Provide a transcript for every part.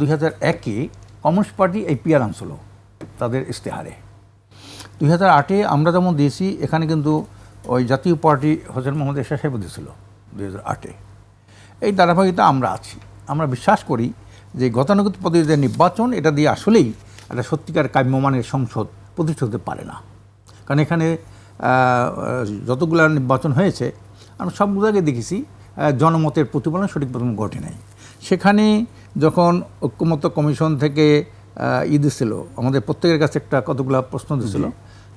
দুই হাজার একে কমিউনিস্ট পার্টি এই পিয়ার আনছিল তাদের ইশতেহারে। দুই হাজার আটে আমরা যেমন দিয়েছি, এখানে কিন্তু ওই জাতীয় পার্টি হোসেন মোহাম্মদ এরশাদ সাহেব দিয়েছিল দুই হাজার আটে। এই ধারাবাহিকতা আমরা আছি। আমরা বিশ্বাস করি যে গতানুগত পদ্ধতির যে নির্বাচন, এটা দিয়ে আসলেই একটা সত্যিকার কাম্যমানের সংসদ প্রতিষ্ঠিত হতে পারে না। কারণ এখানে যতগুলো নির্বাচন হয়েছে, আমরা সবগুলো আগে দেখেছি জনমতের প্রতিফলন সঠিক প্রথম ঘটে নাই। সেখানে যখন ঐক্যমত্য কমিশন থেকে ই দিছিল আমাদের প্রত্যেকের কাছে একটা কতগুলো প্রশ্ন দিছিল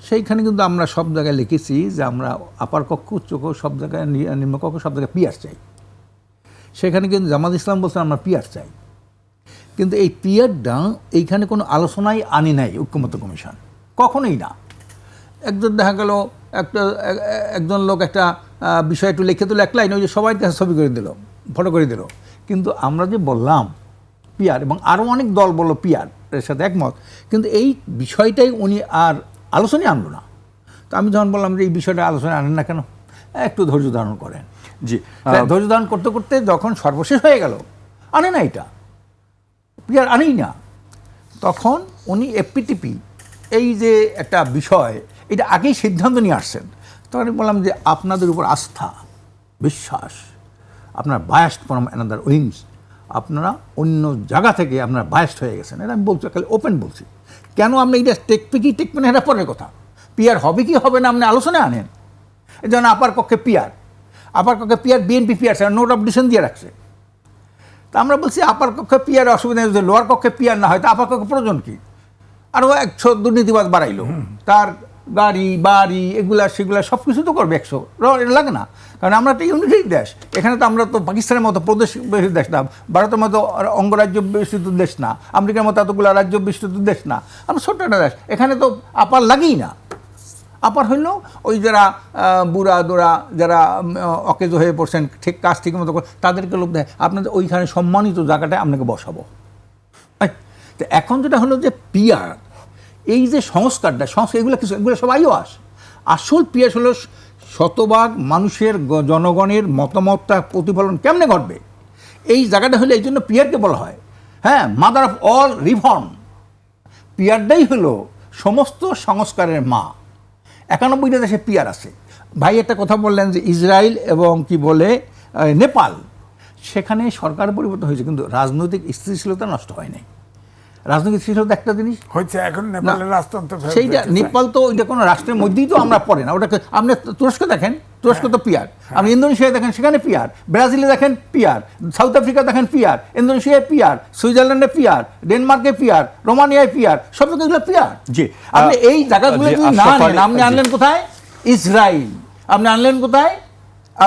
সেইখানে কিন্তু আমরা সব জায়গায় লিখেছি যে আমরা আপার কক্ষ উচ্চ কক্ষ সব জায়গায় নিম্নকক্ষ সব জায়গায় পিয়ার চাই। সেখানে কিন্তু জামাত ইসলাম বলছে আমরা পিয়ার চাই। কিন্তু এই পিয়ারটা এইখানে কোনো আলোচনাই আনি নাই ঐক্যমত্য কমিশন। কখনোই না। একজন দেখা গেল একটা একজন লোক একটা বিষয় একটু লিখে এক লাইন ওই যে সবাই কাছে ছবি করে দিল ফটো করে দিল। কিন্তু আমরা যে বললাম পিয়ার এবং আরও অনেক দল বলল পিয়ার এর সাথে একমত। কিন্তু এই বিষয়টাই উনি আর আলোচনায় আনলো না। তো আমি যখন বললাম যে এই বিষয়টা আলোচনায় আনেন না কেন একটু ধৈর্য ধারণ করেন। জি ধৈর্য ধারণ করতে করতে যখন সর্বশেষ হয়ে গেল আনে না এটা। পিয়ার আনেই না। তখন উনি এফপিটিপি এই যে একটা বিষয় এটা আগেই সিদ্ধান্ত নিয়ে আসছেন। তখন আমি বললাম যে আপনাদের উপর আস্থা বিশ্বাস আপনার বায়াস্ট ফ্রম অ্যানাদার উইংস আপনারা অন্য জায়গা থেকে আপনারা বায়াস্ট হয়ে গেছেন। এটা আমি বলছি খালি ওপেন বলছি। কেন আপনি এটা টেকবে কি টেকবে না এটা পরের কথা। পিয়ার হবে কি হবে না আপনি আলোচনায় আনেন। এই জন্য আপার কক্ষে পিয়ার আপার কক্ষে peer BNP peer note of decision দিয়ে রাখছে। তা আমরা বলছি আপার কক্ষে পিয়ার অসুবিধা নেই যদি লোয়ার কক্ষে পিয়ার না হয় তা আপার কক্ষে প্রয়োজন কি? আরও একশো দুর্নীতিবাদ বাড়াইলো। তার গাড়ি, বাড়ি, এগুলা, সেগুলা সব কিছু তো করবে একশো। লাগে না। কারণ আমরা একটা ইউনিটেড দেশ। এখানে তো আমরা তো পাকিস্তানের মতো প্রদেশ বেশি দেশ না। ভারতের মতো অঙ্গরাজ্য বিস্তৃত দেশ না। আমেরিকার মতো এতগুলো রাজ্য বিস্তৃত দেশ না। আমরা ছোট্ট একটা দেশ। এখানে তো আপার লাগেই না। আপার হইল ওই যারা বুড়া দোড়া যারা অকেজ হয়ে পড়ছেন, ঠিক কাজ ঠিক মতো তাদেরকে লোক দেয়। আপনাদের ওইখানে সম্মানিত জায়গাটায় আপনাকে বসাবো। তো এখন যেটা হলো যে পিয়ার এই যে সংস্কারটা, সংস্কার, এগুলো কিছু, এগুলো সব আইওয়াস আসল পিয়ার হলো শতভাগ মানুষের জনগণের মতামতটা প্রতিফলন কেমনে ঘটবে? এই জায়গাটা হলে এই জন্য পিয়ারকে বলা হয়। হ্যাঁ মাদার অফ অল রিফর্ম পিয়ারটাই হলো সমস্ত সংস্কারের মা। একানব্বইটা দেশে পিয়ার আছে। ভাই একটা কথা বললেন যে ইসরায়েল এবং কি বলে নেপাল। সেখানে সরকার পরিবর্তন হয়েছে, কিন্তু রাজনৈতিক স্থিতিশীলতা নষ্ট হয় নাই রাজনৈতিক স্থিতিশীলতা একটা জিনিস। হয়েছে এখন নেপালের রাজতন্ত্র সেইটা নেপাল তো ওইটা কোনো রাষ্ট্রের মধ্যেই তো আমরা পড়ে না ওটাকে আপনি তুরস্ক দেখেন তুরস্ক তো পিয়ার। আপনি ইন্দোনেশিয়া দেখেন সেখানে পিয়ার। ব্রাজিলে দেখেন পিয়ার। সাউথ আফ্রিকা দেখেন পিয়ার। ইন্দোনেশিয়ায় পিয়ার। সুইজারল্যান্ডে পিয়ার। ডেনমার্কে পিয়ার। রোমানিয়ায় পিয়ার। সব জায়গায় পিয়ার। জি, আপনি এই জায়গাগুলো যদি না আশরাফ নেন আপনি আনলেন কোথায়? ইসরায়েল আপনি আনলেন কোথায়?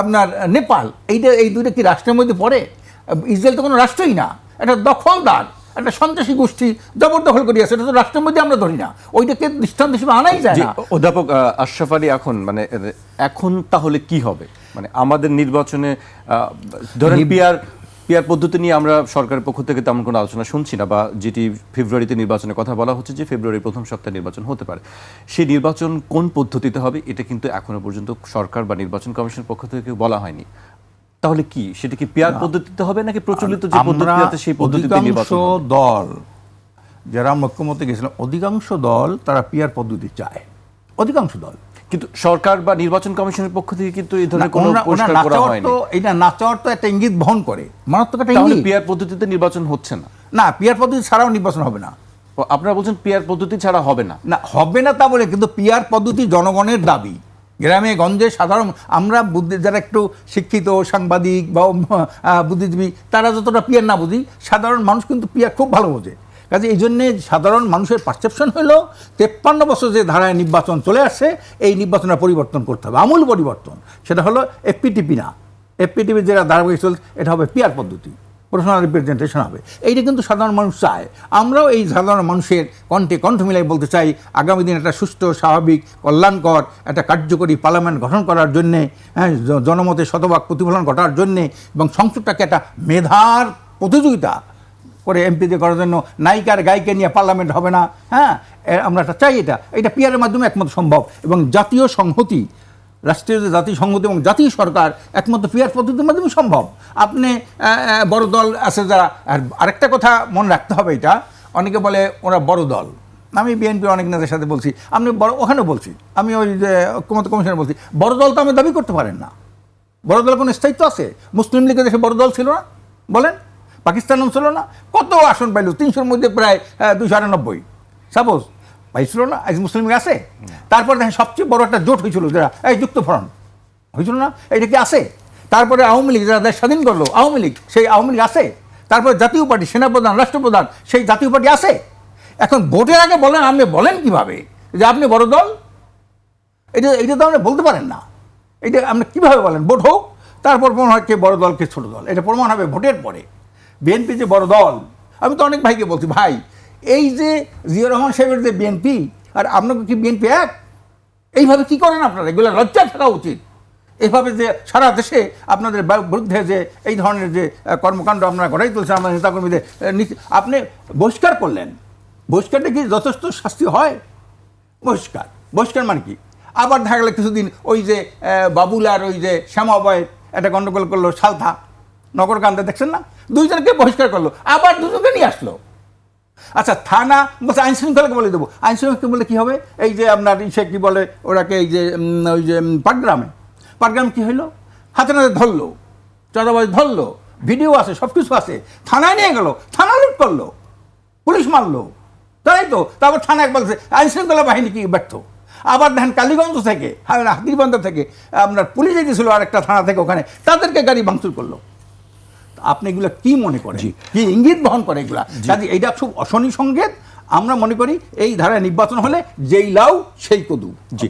আপনার নেপাল। এইটা এই দুইটা কি রাষ্ট্রের মধ্যে পড়ে? ইসরায়েল তো কোনো রাষ্ট্রই না। এটা দখলদার। একটা সন্ত্রাসী গোষ্ঠী জবরদখল করি আছে এটা তো রাষ্ট্রের মধ্যে আমরা ধরি না। ওইটাকে দৃষ্টান্ত হিসেবে আনাই যায় না। অধ্যাপক আশরাফ আলী এখন মানে এখন তাহলে কি হবে? মানে আমাদের নির্বাচনে ধরেন পিয়ার পিয়ার পদ্ধতি নিয়ে আমরা সরকারের পক্ষ থেকে তেমন কোনো আলোচনা শুনছি না বা যেটি ফেব্রুয়ারিতে নির্বাচনের কথা বলা হচ্ছে যে ফেব্রুয়ারির প্রথম সপ্তাহে নির্বাচন হতে পারে। সেই নির্বাচন কোন পদ্ধতিতে হবে এটা কিন্তু এখনও পর্যন্ত সরকার বা নির্বাচন কমিশনের পক্ষ থেকে বলা হয়নি। তাহলে কি? সেটা কি পিয়ার পদ্ধতিতে হবে নাকি প্রচলিত যে পদ্ধতি আছে সেই পদ্ধতিতে নির্বাচন দল যারা মুখ্যমন্ত্রী গেছিলাম অধিকাংশ দল তারা পিয়ার পদ্ধতি চায়। অধিকাংশ দল। কিন্তু সরকার বা নির্বাচন কমিশনের পক্ষ থেকে কিন্তু এই ধরনের কোনো পরিষ্কার করা হয়নি। তো এটা নাচাওয়ার তো একটা ইঙ্গিত বহন করে। মারাত্মক একটা ইঙ্গিত। পিয়ার পদ্ধতিতে নির্বাচন হচ্ছে না। না পিয়ার পদ্ধতি ছাড়াও নির্বাচন হবে না। আপনারা বলছেন পিয়ার পদ্ধতি ছাড়া হবে না। না হবে না তা বলে কিন্তু পিয়ার পদ্ধতি জনগণের দাবি। গ্রামে, গঞ্জে সাধারণ আমরা বুদ্ধি, যারা একটু শিক্ষিত, সাংবাদিক বা বুদ্ধিজীবী, তারা যতটা পিয়ার না বুঝি, সাধারণ মানুষ কিন্তু পিয়ার খুব ভালো বোঝে। কাজে এই জন্যে সাধারণ মানুষের পারসেপশন হলো, তেপ্পান্ন বছর যে ধারায় নির্বাচন চলে আসছে, এই নির্বাচনের পরিবর্তন করতে হবে। আমূল পরিবর্তন। সেটা হলো এফপিটিপি না। এফপিটিপি যেটা ধারাবাহিক চলছে, এটা হবে পিয়ার পদ্ধতি। প্রফেশনাল রিপ্রেজেন্টেশন হবে। এইটা কিন্তু সাধারণ মানুষ চায়। আমরাও এই সাধারণ মানুষের কণ্ঠে কণ্ঠ মিলাই বলতে চাই, আগামী দিন একটা সুস্থ, স্বাভাবিক, কল্যাণকর, একটা কার্যকরী পার্লামেন্ট গঠন করার জন্যে হ্যাঁ জ- জনমতের শতভাগ প্রতিফলন ঘটার জন্যে এবং সংসদটাকে একটা মেধার প্রতিযোগিতা করে এমপিতে করার জন্য নায়িকার গায়িকা নিয়ে পার্লামেন্ট হবে না হ্যাঁ আমরা চাই এটা। এটা পিয়ারের মাধ্যমে একমাত্র সম্ভব এবং জাতীয় সংহতি রাষ্ট্রীয় যে জাতীয় সংহতি এবং জাতীয় সরকার একমাত্র পিয়ার পদ্ধতির মাধ্যমে সম্ভব। আপনি বড় দল আছে যারা, আর আরেকটা কথা মনে রাখতে হবে এটা, অনেকে বলে ওরা বড় দল। আমি বিএনপি অনেক নেতার সাথে বলছি আপনি বড় ওখানে বলছি, আমি ওই যে ঐক্যমত কমিশনে বলছি, বড় দল তো আমি দাবি করতে পারেন না। বড় দল কোনো স্থায়িত্ব আছে? মুসলিম লীগের দেশে বড় দল ছিল না? বলেন পাকিস্তান ছিল না? কত আসন পাইল? তিনশোর মধ্যে প্রায় দুশো আটানব্বই। সাপোজ পাইছিল না আজ মুসলিম আছে। তারপরে দেখেন সবচেয়ে বড় একটা জোট হয়েছিল, যারা, এই যুক্ত ফ্রন্ট হয়েছিল না? এটা কি আছে? তারপরে আওয়ামী লীগ, যারা দেশ স্বাধীন করল, আওয়ামী লীগ, সেই আওয়ামী লীগ আছে। তারপরে জাতীয় পার্টি, সেনাপ্রধান, রাষ্ট্রপ্রধান, সেই জাতীয় পার্টি আছে। এখন ভোটের আগে বলেন, আপনি বলেন কীভাবে? যে আপনি বড় দল? এটা এটা তো আপনি বলতে পারেন না। এটা আপনি কীভাবে বলেন? ভোট হোক, তারপর প্রমাণ হয় কে বড় দল, কে ছোট দল। এটা প্রমাণ হবে ভোটের পরে। বিএনপি যে বড় দল, আমি তো অনেক ভাইকে বলছি, ভাই এই যে জিয়া রহমান সাহেবের যে বিএনপি আর আপনাকে কি বিএনপি এক? এইভাবে কি করেন আপনারা? এগুলো লজ্জা থাকা উচিত। এইভাবে যে সারা দেশে আপনাদের বিরুদ্ধে যে এই ধরনের যে কর্মকাণ্ড আপনারা গড়াই তুলছেন আপনার নেতাকর্মীদের আপনি বহিষ্কার করলেন। বহিষ্কারটা কি যথেষ্ট শাস্তি হয়? বহিষ্কার। বহিষ্কার মানে কি? আবার দেখা গেলো কিছুদিন ওই যে আহ, বাবুল আর ওই যে শ্যামাবয় একটা গন্ডগোল করল সালথা। নগরকান্দা দেখছেন না? দুইজনকে বহিষ্কার করল। আবার দুজনকে নিয়ে আসলো। আচ্ছা থানা, বলছে আইন শৃঙ্খলাকে বলে দেবো। আইন শৃঙ্খলাকে বলে কি হবে? এই যে আপনার ইসে কি বলে, ওরাকে এই যে ওই যে পাটগ্রামে। পাটগ্রামে কি হইল? হাতে নাতে ধরলো, চাঁদাবাজ ধরলো, ভিডিও আছে সব কিছু আছে, থানায় নিয়ে গেল, থানা লুট করল, পুলিশ মারলো। তাই তো? তারপর থানায় বলছে, আইন শৃঙ্খলা বাহিনী কি ব্যর্থ? আবার দেখেন কালীগঞ্জ থেকে হাতিরবন্ধ থেকে, আপনার পুলিশ এসেছিল আরেকটা থানা থেকে ওখানে, তাদেরকে গাড়ি ভাঙচুর করল। আপনি এগুলো কি মনে করেন? কি ইঙ্গিত বহন করে এগুলা? কাজে এইটা খুব অশনি সংকেত। আমরা মনে করি এই ধারায় নির্বাচন হলে যেই লাউ সেই কদু। জি।